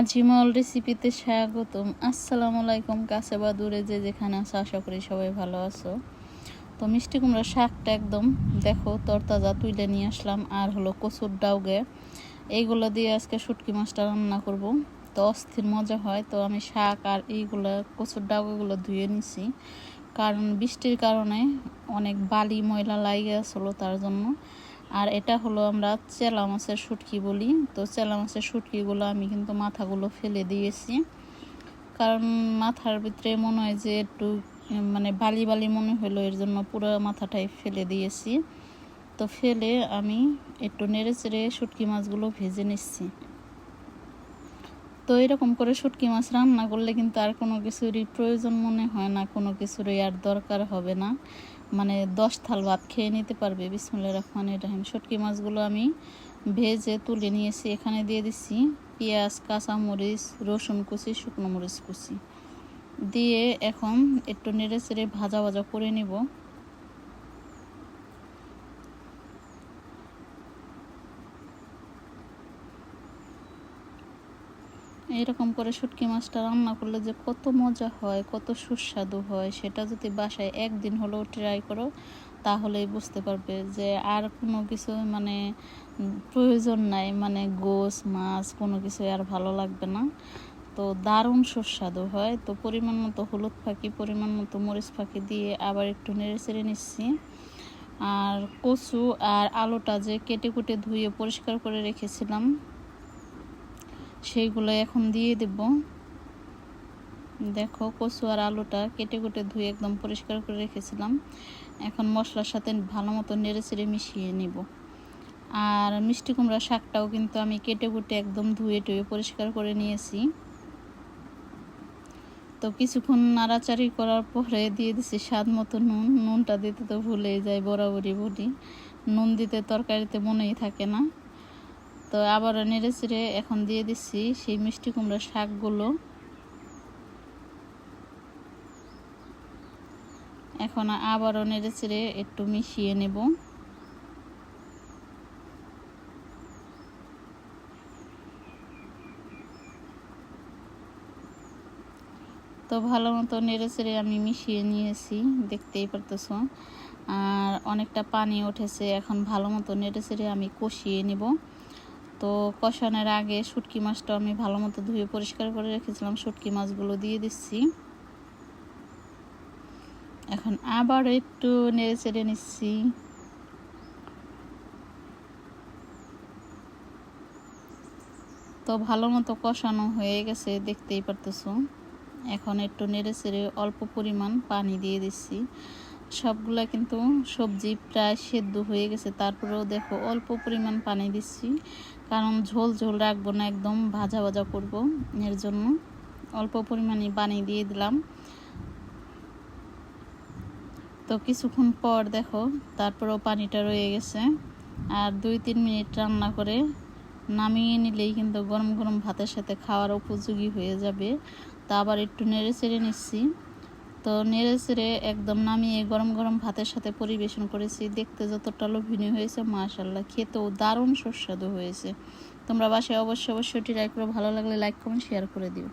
আজিমল রেসিপিতে স্বাগতম। আসসালামু আলাইকুম, কাছে বা দূরে যে যেখানে আছো, আশা করি সবাই ভালো আছো। তো মিষ্টি কুমড়া শাকটা একদম দেখো, তরতাজা তুলে নিয়ে আসলাম। আর হলো কচুর ডাউগে। এইগুলো দিয়ে আজকে শুটকি মাছটা রান্না করব। তো অস্থির মজা হয়। তো আমি শাক আর এইগুলো, কচুর ডাউগুলো ধুয়ে নিছি। কারণ বৃষ্টির কারণে অনেক বালি, ময়লা লাগে আসলো তার জন্য। আর এটা হলো আমরা চেলা মাছের শুটকি বলি। তো চেলা মাছের শুটকিগুলো আমি কিন্তু মাথাগুলো ফেলে দিয়েছি। কারণ মাথার ভিতরে মনে হয় যে একটু মানে বালি বালি মনে হলো, এর জন্য পুরো মাথাটাই ফেলে দিয়েছি। তো ফেলে আমি একটু নেড়ে চেড়ে শুটকি মাছগুলো ভেজে নিচ্ছি। তো এরকম করে শুটকি মাছ রান্না করলে কিন্তু আর কোনো কিছুরই প্রয়োজন মনে হয় না, কোনো কিছুরই আর দরকার হবে না। মানে দশ থাল ভাত খেয়ে নিতে পারবে। বিসমুল্লা রহমান রাহিম। শুটকি মাছগুলো আমি ভেজে তুলে নিয়েছি। এখানে দিয়ে দিচ্ছি পেঁয়াজ, কাঁচামরিচ, রসুন কুচি, শুকনো মরিচ কুচি। দিয়ে এখন একটু নেড়ে চেড়ে ভাজা ভাজা করে নিব। এরকম করে শুটকি মাছটা রান্না করলে যে কত মজা হয়, কত সুস্বাদু হয়, সেটা যদি বাসায় একদিন হলেও ট্রাই করো, তাহলেই বুঝতে পারবে যে আর কোনো কিছু মানে প্রয়োজন নাই। মানে গোস, মাছ, কোনো কিছু আর ভালো লাগবে না। তো দারুণ সুস্বাদু হয়। তো পরিমাণ মতো হলুদ ফাঁকি, পরিমাণ মতো মরিচ ফাঁকি দিয়ে আবার একটু নেড়ে চেড়ে নিচ্ছি। আর কচু আর আলুটা যে কেটে কুটে ধুয়ে পরিষ্কার করে রেখেছিলাম সেইগুলো এখন দিয়ে দেব। দেখো কচু আর আলুটা কেটে কুটে ধুয়ে একদম পরিষ্কার করে রেখেছিলাম। এখন মশলার সাথে ভালো মতো নেড়ে চেড়ে মিশিয়ে নিব। আর মিষ্টি কুমড়া শাকটাও কিন্তু আমি কেটে কুটে একদম ধুয়ে টুয়ে পরিষ্কার করে নিয়েছি। তো কিছুক্ষণ নাড়াচাড়ি করার পরে দিয়ে দিছি স্বাদ মতো নুন। নুনটা দিতে তো ভুলেই যায় বরাবরই বলি। নুন দিতে তরকারিতে মনেই থাকে না। তো আবারও নেড়ে চেড়ে এখন দিয়ে দিচ্ছি সেই মিষ্টি কুমড়ার শাকগুলো। এখন আবারও নেড়ে চেড়ে একটু মিশিয়ে নেব। তো ভালো মতো নেড়ে চেড়ে আমি মিশিয়ে নিয়েছি, দেখতেই পারতেছ। আর অনেকটা পানি উঠেছে, এখন ভালো মতো নেড়ে চেড়ে আমি কষিয়ে নেব। তো কষানোর আগে শুটকি মাছটা আমি ভালো মতো ধুয়ে পরিষ্কার করে রেখেছিলাম। শুটকি মাছগুলো দিয়ে দিচ্ছি। এখন আবার একটু নেড়ে চেড়ে নিচ্ছি। তো ভালো মতো কষানো হয়ে গেছে, দেখতেই পারতেছো। এখন একটু নেড়ে চেড়ে অল্প পরিমাণ পানি দিয়ে দিচ্ছি। সবগুলা কিন্তু সবজি প্রায় সেদ্ধ হয়ে গেছে। তারপরেও দেখো অল্প পরিমাণ পানি দিচ্ছি। কারণ ঝোল ঝোল রাখব না, একদম ভাজা ভাজা করব। এর জন্য অল্প পরিমাণে পানি দিয়ে দিলাম। তো কিছুক্ষণ পর দেখো তারপরেও পানিটা রয়ে গেছে। আর দুই তিন মিনিট রান্না করে নামিয়ে নিলেই কিন্তু গরম গরম ভাতের সাথে খাওয়ার উপযোগী হয়ে যাবে। তা আবার একটু নেড়ে চেড়ে নিচ্ছি। তো নেড়ে চেড়ে একদম নামিয়ে গরম গরম ভাতের সাথে পরিবেশন করেছি। দেখতে যতটা লোভনীয় হয়েছে মাশাল্লাহ খেতেও দারুণ সুস্বাদু হয়েছে। তোমরা বাসায় অবশ্যই অবশ্যই ট্রাই করে, ভালো লাগলে লাইক কমেন্ট শেয়ার করে দিও।